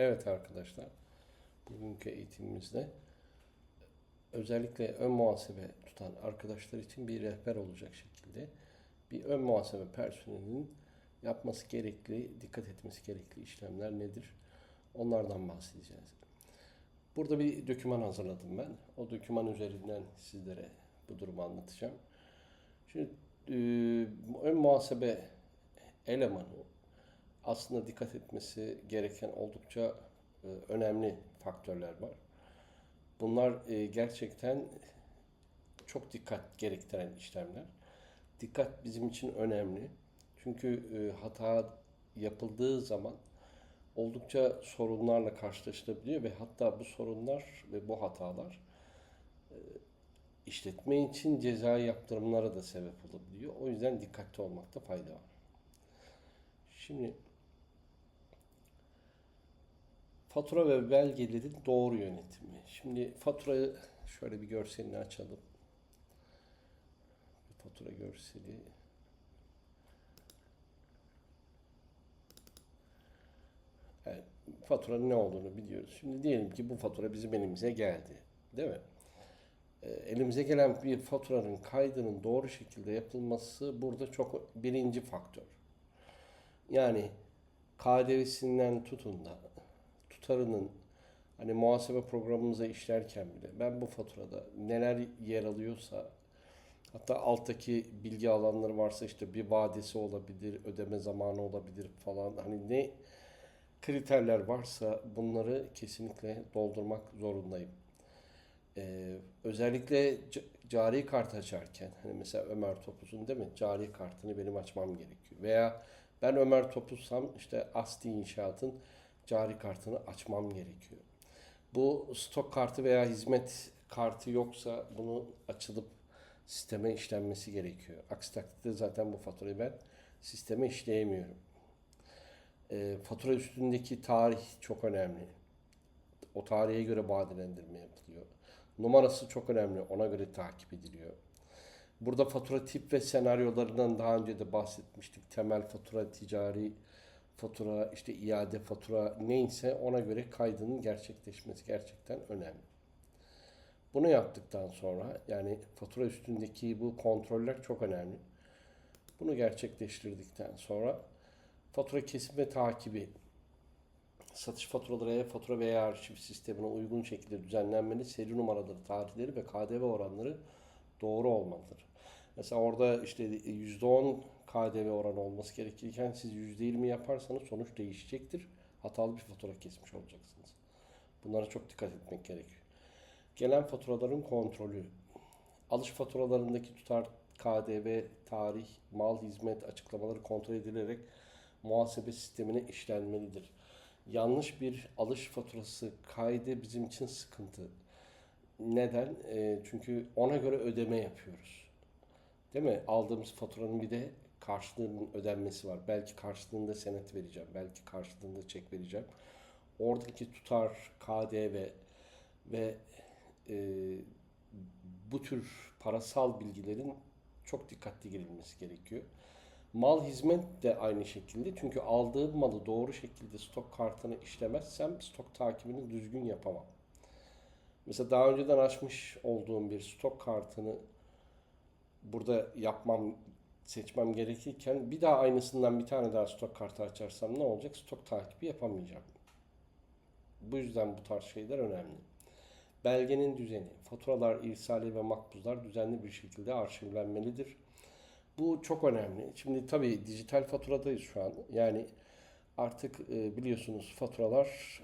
Evet arkadaşlar, bugünkü eğitimimizde özellikle ön muhasebe tutan arkadaşlar için bir rehber olacak şekilde bir ön muhasebe personelinin yapması gerekli, dikkat etmesi gerekli işlemler nedir? Onlardan bahsedeceğiz. Burada bir doküman hazırladım ben. O doküman üzerinden sizlere bu durumu anlatacağım. Şimdi ön muhasebe elemanı aslında dikkat etmesi gereken oldukça e, önemli faktörler var. Bunlar e, gerçekten çok dikkat gerektiren işlemler. Dikkat bizim için önemli. Çünkü e, hata yapıldığı zaman oldukça sorunlarla karşılaşılabiliyor ve hatta bu sorunlar ve bu hatalar işletme için cezai yaptırımlara da sebep olabiliyor. O yüzden dikkatli olmakta fayda var. Şimdi fatura ve belgelerin doğru yönetimi. Şimdi faturayı şöyle bir görselini açalım. Fatura görseli. Evet, faturanın ne olduğunu biliyoruz. Şimdi diyelim ki bu fatura bizim elimize geldi. Değil mi? E, elimize gelen bir faturanın kaydının doğru şekilde yapılması burada çok birinci faktör. Yani KDV'sinden tutun da tutarının hani muhasebe programımıza işlerken bile ben bu faturada neler yer alıyorsa hatta alttaki bilgi alanları varsa işte bir vadesi olabilir, ödeme zamanı olabilir falan hani ne kriterler varsa bunları kesinlikle doldurmak zorundayım. Ee, özellikle cari kart açarken hani mesela Ömer Topuz'un değil mi cari kartını benim açmam gerekiyor. Veya ben Ömer Topuz'sam işte Asti İnşaat'ın cari kartını açmam gerekiyor. Bu stok kartı veya hizmet kartı yoksa bunu açılıp sisteme işlenmesi gerekiyor. Aksi takdirde zaten bu faturayı ben sisteme işleyemiyorum. E, fatura üstündeki tarih çok önemli. O tarihe göre badelendirme yapılıyor. Numarası çok önemli. Ona göre takip ediliyor. Burada fatura tip ve senaryolarından daha önce de bahsetmiştik. Temel fatura, ticari fatura, işte iade fatura neyse ona göre kaydının gerçekleşmesi gerçekten önemli. Bunu yaptıktan sonra yani fatura üstündeki bu kontroller çok önemli. Bunu gerçekleştirdikten sonra fatura kesim ve takibi satış faturaları e-fatura veya arşiv sistemine uygun şekilde düzenlenmeli. Seri numaraları, tarihleri ve KDV oranları doğru olmalıdır. Mesela orada işte %10 KDV oranı olması gerekirken siz %20 yaparsanız sonuç değişecektir. Hatalı bir fatura kesmiş olacaksınız. Bunlara çok dikkat etmek gerekiyor. Gelen faturaların kontrolü. Alış faturalarındaki tutar KDV, tarih, mal, hizmet açıklamaları kontrol edilerek muhasebe sistemine işlenmelidir. Yanlış bir alış faturası kaydı bizim için sıkıntı. Neden? E, çünkü ona göre ödeme yapıyoruz. Değil mi? Aldığımız faturanın bir de karşılığının ödenmesi var. Belki karşılığında senet vereceğim. Belki karşılığında çek vereceğim. Oradaki tutar, KDV ve e, bu tür parasal bilgilerin çok dikkatli girilmesi gerekiyor. Mal hizmet de aynı şekilde. Çünkü aldığım malı doğru şekilde stok kartını işlemezsem stok takibini düzgün yapamam. Mesela daha önceden açmış olduğum bir stok kartını burada yapmam, seçmem gerekirken bir daha aynısından bir tane daha stok kartı açarsam ne olacak? Stok takibi yapamayacağım. Bu yüzden bu tarz şeyler önemli. Belgenin düzeni, faturalar, irsali ve makbuzlar düzenli bir şekilde arşivlenmelidir. Bu çok önemli. Şimdi tabii dijital faturadayız şu an. Yani artık e, biliyorsunuz faturalar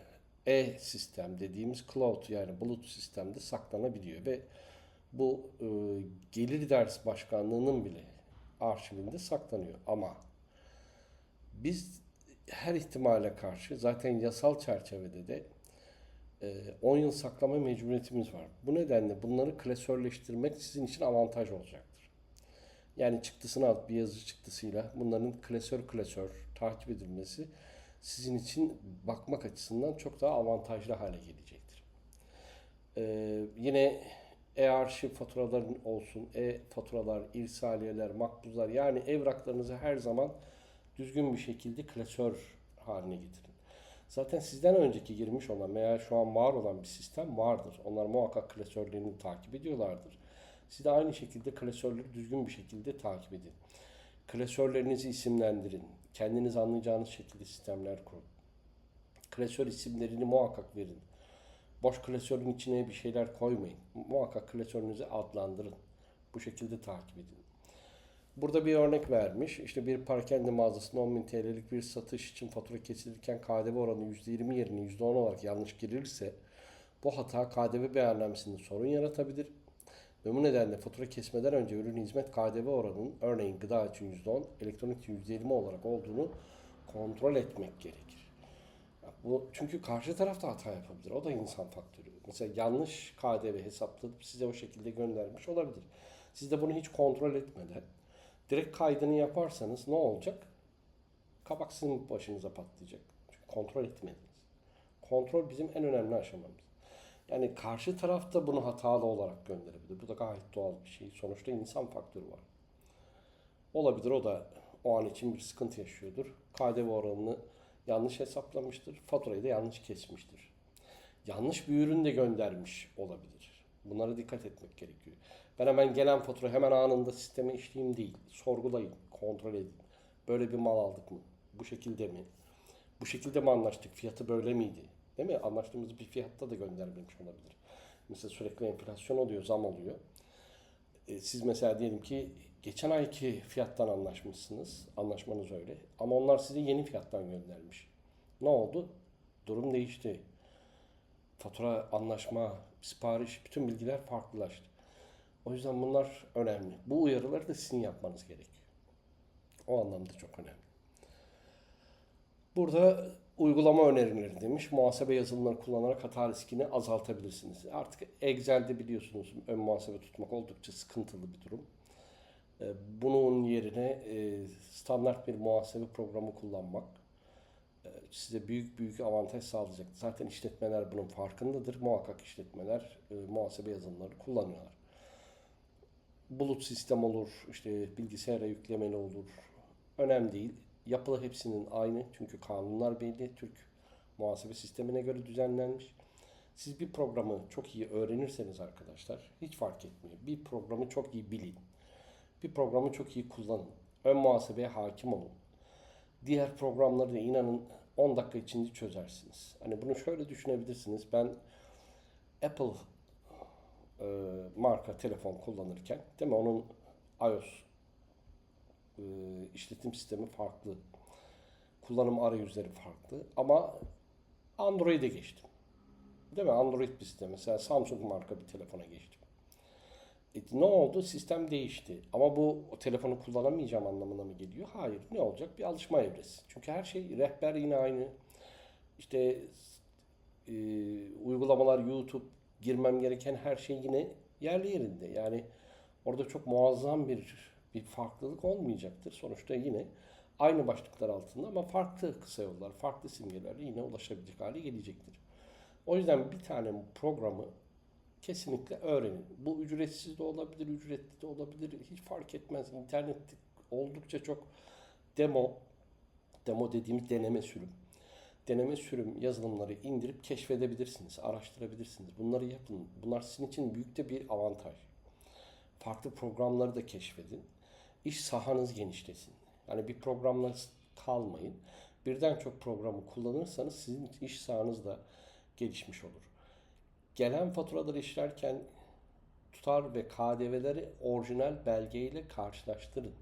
e-sistem dediğimiz cloud yani bulut sistemde saklanabiliyor ve bu e, gelir ders başkanlığının bile arşivinde saklanıyor. Ama biz her ihtimale karşı zaten yasal çerçevede de e, 10 yıl saklama mecburiyetimiz var. Bu nedenle bunları klasörleştirmek sizin için avantaj olacaktır. Yani çıktısını alıp bir yazı çıktısıyla bunların klasör klasör takip edilmesi sizin için bakmak açısından çok daha avantajlı hale gelecektir. Ee, yine e-arşiv faturaların olsun, e-faturalar, irsaliyeler, makbuzlar yani evraklarınızı her zaman düzgün bir şekilde klasör haline getirin. Zaten sizden önceki girmiş olan veya şu an var olan bir sistem vardır. Onlar muhakkak klasörlerini takip ediyorlardır. Siz de aynı şekilde klasörleri düzgün bir şekilde takip edin. Klasörlerinizi isimlendirin. Kendiniz anlayacağınız şekilde sistemler kurun. Klasör isimlerini muhakkak verin. Boş klasörün içine bir şeyler koymayın. Muhakkak klasörünüzü adlandırın. Bu şekilde takip edin. Burada bir örnek vermiş. İşte bir parakende mağazasında 10.000 TL'lik bir satış için fatura kesilirken KDV oranı %20 yerine %10 olarak yanlış girilirse bu hata KDV beyannamesinde sorun yaratabilir. Ve bu nedenle fatura kesmeden önce ürün hizmet KDV oranının örneğin gıda için %10, elektronik için %20 olarak olduğunu kontrol etmek gerekir. Bu çünkü karşı tarafta hata yapabilir. O da insan faktörü. Mesela yanlış KDV hesaplayıp size o şekilde göndermiş olabilir. Siz de bunu hiç kontrol etmeden direkt kaydını yaparsanız ne olacak? Kabak sizin başınıza patlayacak. Çünkü kontrol etmediniz. Kontrol bizim en önemli aşamamız. Yani karşı tarafta bunu hatalı olarak gönderebilir. Bu da gayet doğal bir şey. Sonuçta insan faktörü var. Olabilir o da o an için bir sıkıntı yaşıyordur. KDV oranını yanlış hesaplamıştır. Faturayı da yanlış kesmiştir. Yanlış bir ürün de göndermiş olabilir. Bunlara dikkat etmek gerekiyor. Ben hemen gelen fatura hemen anında sisteme işleyeyim değil. Sorgulayın, kontrol edin. Böyle bir mal aldık mı? Bu şekilde mi? Bu şekilde mi anlaştık? Fiyatı böyle miydi? Değil mi? Anlaştığımız bir fiyatta da göndermemiş olabilir. Mesela sürekli enflasyon oluyor, zam oluyor. E, siz mesela diyelim ki geçen ayki fiyattan anlaşmışsınız. Anlaşmanız öyle. Ama onlar size yeni fiyattan göndermiş. Ne oldu? Durum değişti. Fatura, anlaşma, sipariş, bütün bilgiler farklılaştı. O yüzden bunlar önemli. Bu uyarıları da sizin yapmanız gerekiyor. O anlamda çok önemli. Burada uygulama önerileri demiş. Muhasebe yazılımları kullanarak hata riskini azaltabilirsiniz. Artık Excel'de biliyorsunuz ön muhasebe tutmak oldukça sıkıntılı bir durum. Ee, Bunun yerine e, standart bir muhasebe programı kullanmak e, size büyük büyük avantaj sağlayacak. Zaten işletmeler bunun farkındadır. Muhakkak işletmeler e, muhasebe yazılımları kullanıyorlar. Bulut sistem olur, işte bilgisayara yüklemeli olur. Önemli değil. Yapılı hepsinin aynı çünkü kanunlar belli. Türk muhasebe sistemine göre düzenlenmiş. Siz bir programı çok iyi öğrenirseniz arkadaşlar hiç fark etmiyor. Bir programı çok iyi bilin. Bir programı çok iyi kullanın. Ön muhasebeye hakim olun. Diğer programları da inanın 10 dakika içinde çözersiniz. Hani bunu şöyle düşünebilirsiniz. Ben Apple e, marka telefon kullanırken değil mi? Onun iOS e, işletim sistemi farklı. Kullanım arayüzleri farklı. Ama Android'e geçtim. Değil mi? Android bir sistem. Mesela Samsung marka bir telefona geçtim. E, ne oldu? Sistem değişti. Ama bu o telefonu kullanamayacağım anlamına mı geliyor? Hayır. Ne olacak? Bir alışma evresi. Çünkü her şey, rehber yine aynı. İşte e, uygulamalar, YouTube, girmem gereken her şey yine yerli yerinde. Yani orada çok muazzam bir bir farklılık olmayacaktır. Sonuçta yine aynı başlıklar altında ama farklı kısa yollar, farklı simgelerle yine ulaşabilecek hale gelecektir. O yüzden bir tane programı kesinlikle öğrenin. Bu ücretsiz de olabilir, ücretli de olabilir. Hiç fark etmez. İnternette oldukça çok demo, demo dediğimiz deneme sürüm. Deneme sürüm yazılımları indirip keşfedebilirsiniz, araştırabilirsiniz. Bunları yapın. Bunlar sizin için büyük de bir avantaj. Farklı programları da keşfedin. İş sahanız genişlesin. Yani bir programla kalmayın. Birden çok programı kullanırsanız sizin iş sahanız da gelişmiş olur. Gelen faturaları işlerken tutar ve KDV'leri orijinal belgeyle karşılaştırın.